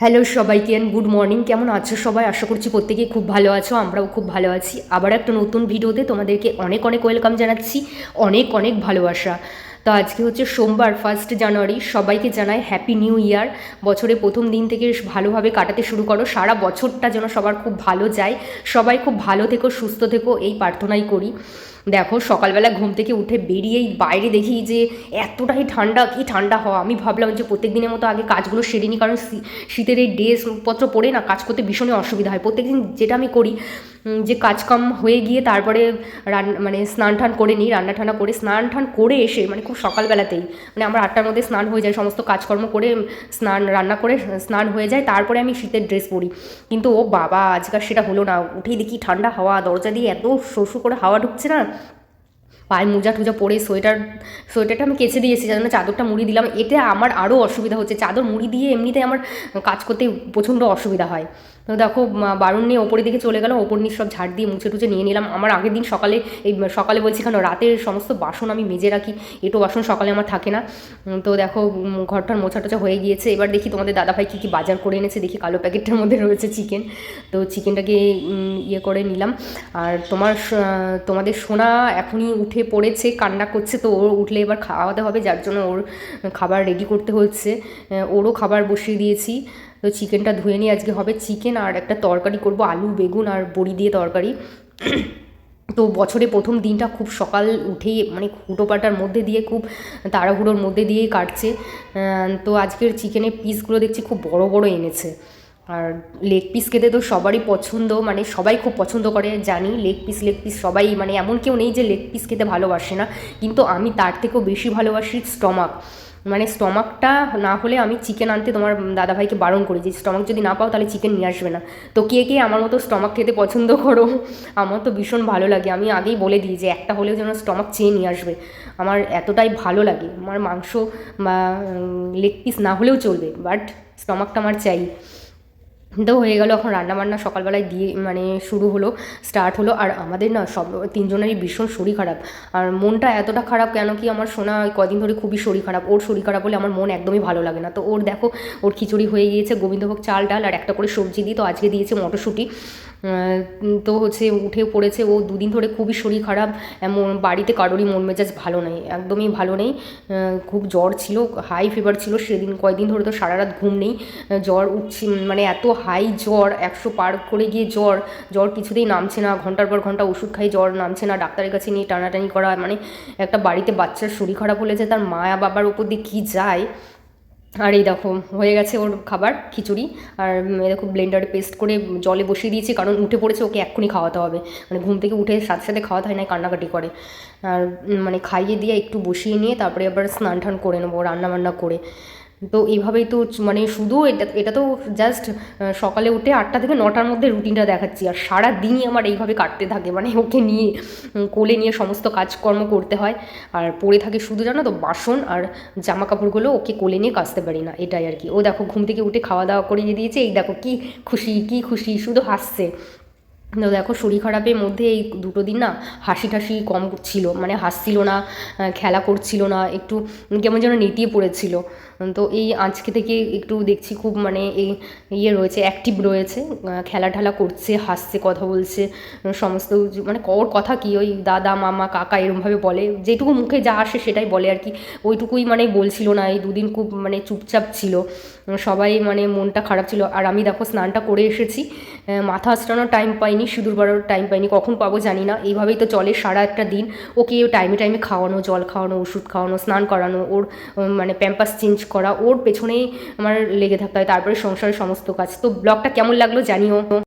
Hello সবাইকে and good morning কেমন আছো সবাই? আশা করছি প্রত্যেকেই খুব ভালো আছো, আমরাও খুব ভালো আছি। আবার একটা নতুন ভিডিওতে তোমাদেরকে অনেক অনেক ওয়েলকাম জানাচ্ছি, অনেক অনেক ভালোবাসা। তো আজকে হচ্ছে সোমবার ফার্স্ট জানুয়ারি সবাইকে জানাই হ্যাপি নিউ ইয়ার বছরের প্রথম দিন থেকে ভালোভাবে কাটাতে শুরু করো। সারা বছরটা যেন সবার খুব ভালো যায়। সবাই খুব ভালো থেকো, সুস্থ থেকো, এই প্রার্থনাই করি। দেখো, সকালবেলা ঘুম থেকে উঠে বেরিয়েই বাইরে দেখি যে এতটাই ঠান্ডা, কি ঠান্ডা হওয়া। আমি ভাবলাম যে প্রত্যেক দিনের মতো আগে কাজগুলো সেরে নিই, কারণ শীতের এই ড্রেসপত্র পরে না কাজ করতে ভীষণই অসুবিধা হয়। প্রত্যেকদিন যেটা আমি করি যে কাজকাম হয়ে গিয়ে তারপরে রান মানে স্নান টান করে নিই, রান্না ঠান্না করে স্নান টান করে এসে মানে খুব সকালবেলাতেই মানে আমার আটটার মধ্যে স্নান হয়ে যায়, সমস্ত কাজকর্ম করে স্নান, রান্না করে স্নান হয়ে যায়, তারপরে আমি শীতের ড্রেস পরি। কিন্তু ও বাবা, আজকাল সেটা হলো না। উঠেই দেখি ঠান্ডা হাওয়া, দরজা দিয়ে এত শোষু করে হাওয়া ঢুকছে না পায়ে মোজা টুজা পরে সোয়েটার, সোয়েটারটা আমি কেচে দিয়েছি জন্য চাদরটা মুড়ি দিলাম, এতে আমার আরও অসুবিধা হচ্ছে। চাদর মুড়ি দিয়ে এমনিতে আমার কাজ করতে প্রচণ্ড অসুবিধা হয়। তো দেখো বারণ নিয়ে ওপরের দিকে চলে গেলাম, ওপর নিচ সব ঝাড় দিয়ে মুছে টুছে নিয়ে নিলাম। আমার আগের দিন সকালে, এই সকালে বলছি কেন, রাতের সমস্ত বাসন আমি মেজে রাখি, এটো বাসন সকালে আমার থাকে না। তো দেখো ঘরটার মোছা টোছা হয়ে গিয়েছে। এবার দেখি তোমাদের দাদাভাই কী কী বাজার করে এনেছে, দেখি কালো প্যাকেটটার মধ্যে রয়েছে চিকেন। তো চিকেনটাকে ইয়ে করে নিলাম। আর তোমার তোমাদের সোনা এখনই উঠে পড়েছে, কান্না করছে, তো ওর উঠলে এবার খাওয়াতে হবে, যার জন্য ওর খাবার রেডি করতে হচ্ছে। ওরও খাবার বসিয়ে দিয়েছি। তো চিকেনটা ধুয়ে নিয়ে আজকে হবে চিকেন আর একটা তরকারি করব, আলু, বেগুন আর বড়ি দিয়ে তরকারি। তো বছরে প্রথম দিনটা খুব সকাল উঠেই মানে হুটোপাটার মধ্যে দিয়ে, খুব তাড়াহুড়োর মধ্যে দিয়েই কাটছে। তো আজকের চিকেনের পিসগুলো দেখছি খুব বড় বড় এনেছে। আর লেগ পিস খেতে তো সবারই পছন্দ মানে সবাই খুব পছন্দ করে, জানি লেগ পিস লেগ পিস সবাই মানে এমন কেউ নেই যে লেগ পিস খেতে ভালোবাসে না। কিন্তু আমি তার থেকেও বেশি ভালোবাসি স্টমাক মানে স্টমাকটা না হলে আমি চিকেন আনতে তোমার দাদাভাইকে বারণ করি যে স্টমাক যদি না পাও তাহলে চিকেন নিয়ে আসবে না। তো কে কে আমার মতো স্টমাক খেতে পছন্দ করো, আমার তো ভীষণ ভালো লাগে। আমি আগেই বলে দিই যে, একটা হলেও যেন স্টমাক চেয়ে নিয়ে আসবে। আমার এতটাই ভালো লাগে। আমার মাংস বা লেগ পিস না হলেও চলবে বাট স্টমাকটা আমার চাই। তো হয়ে গেল, এখন রান্নাবান্না সকালবেলায় দিয়ে মানে শুরু হলো স্টার্ট হলো। আর আমাদের না সব, তিনজনেরই ভীষণ শরীর খারাপ। আর মনটা এতটা খারাপ কেন কি আমার সোনা কদিন ধরে খুবই শরীর খারাপ। ওর শরীর খারাপ হলে আমার মন একদমই ভালো লাগে না। তো ওর দেখো, ওর খিচুড়ি হয়ে গিয়েছে, গোবিন্দভোগ চাল, ডাল আর একটা করে সবজি দিই তো আজকে দিয়েছে মটরশুঁটি। তো হচ্ছে উঠে পড়েছে, ও দুদিন ধরে খুবই শরীর খারাপ, এমন বাড়িতে কারোরই মন মেজাজ ভালো নেই, একদমই ভালো নেই খুব জ্বর ছিল হাই ফিভার ছিল সেদিন কয়েকদিন ধরে তো সারা রাত ঘুম নেই জ্বর উঠছে মানে এত হাই জ্বর, একশো পার করে গিয়ে জ্বর জ্বর কিছুতেই নামছে না, ঘণ্টার পর ঘণ্টা ওষুধ খাই, জ্বর নামছে না, ডাক্তারের কাছে নিয়ে টানাটানি করা মানে একটা বাড়িতে বাচ্চার শরীর খারাপ হলে যে তার মা বাবার ওপর দিয়ে কী যায় আর এই দেখো, হয়ে গেছে ওর খাবার, খিচুড়ি। আর দেখো ব্লেন্ডারে পেস্ট করে জলে বসিয়ে দিয়েছি, কারণ উঠে পড়েছে, ওকে এক্ষুনি খাওয়াতে হবে। মানে ঘুম থেকে উঠে সাথে সাথে খাওয়াতে হয় না কান্নাকাটি করে। আর মানে খাইয়ে দিয়ে একটু বসিয়ে নিয়ে তারপরে আবার স্নান টান করে নেব, রান্নাবান্না করে। তো এইভাবেই তো মানে শুধু এটা এটা তো জাস্ট সকালে উঠে আটটা থেকে নটার মধ্যে রুটিনটা দেখাচ্ছি। আর সারা দিনই আমার এইভাবে কাটতে থাকে মানে ওকে নিয়ে কোলে নিয়ে সমস্ত কাজকর্ম করতে হয়। আর পড়ে থাকে শুধু জানো তো বাসন আর জামা কাপড়গুলো ওকে কোলে নিয়ে কাচতে পারি না, এটাই আর কি। ও দেখো ঘুম থেকে উঠে খাওয়া দাওয়া করিয়ে দিয়েছে, এই দেখো কি খুশি কি খুশি, শুধু হাসছে। তো দেখো শরীর খারাপের মধ্যে এই দুটো দিন না হাসি ঠাসি কম ছিল মানে হাসছিল না খেলা করছিল না, একটু কেমন যেন নেতিয়ে পড়েছিল। তো এই আজকে থেকে একটু দেখছি খুব মানে এই ইয়ে রয়েছে অ্যাক্টিভ রয়েছে খেলা ঠেলা করছে, হাসছে, কথা বলছে সমস্ত মানে ওর কথা কি, ওই দাদা, মামা, কাকা এরমভাবে বলে, যেটুকু মুখে যা আসে সেটাই বলে আর কি। ওইটুকুই মানে বলছিল না, এই দুদিন খুব মানে চুপচাপ ছিল সবাই মানে মনটা খারাপ ছিল। আর আমি দেখো স্নানটা করে এসেছি মাথা আঁচড়ানোর টাইম পাইনি সিঁদুর বাড়ার টাইম পাইনি, কখন পাবো জানি না। এইভাবেই তো চলে সারা একটা দিন। ওকে টাইমে টাইমে খাওয়ানো, জল খাওয়ানো, ওষুধ খাওয়ানো, স্নান করানো, ওর মানে প্যাম্পাস চেঞ্জ করা, ওর পেছনেই আমার লেগে থাকতে হয়। তারপরে সংসারের সমস্ত কাজ। তো ব্লগটা কেমন লাগল জানিও।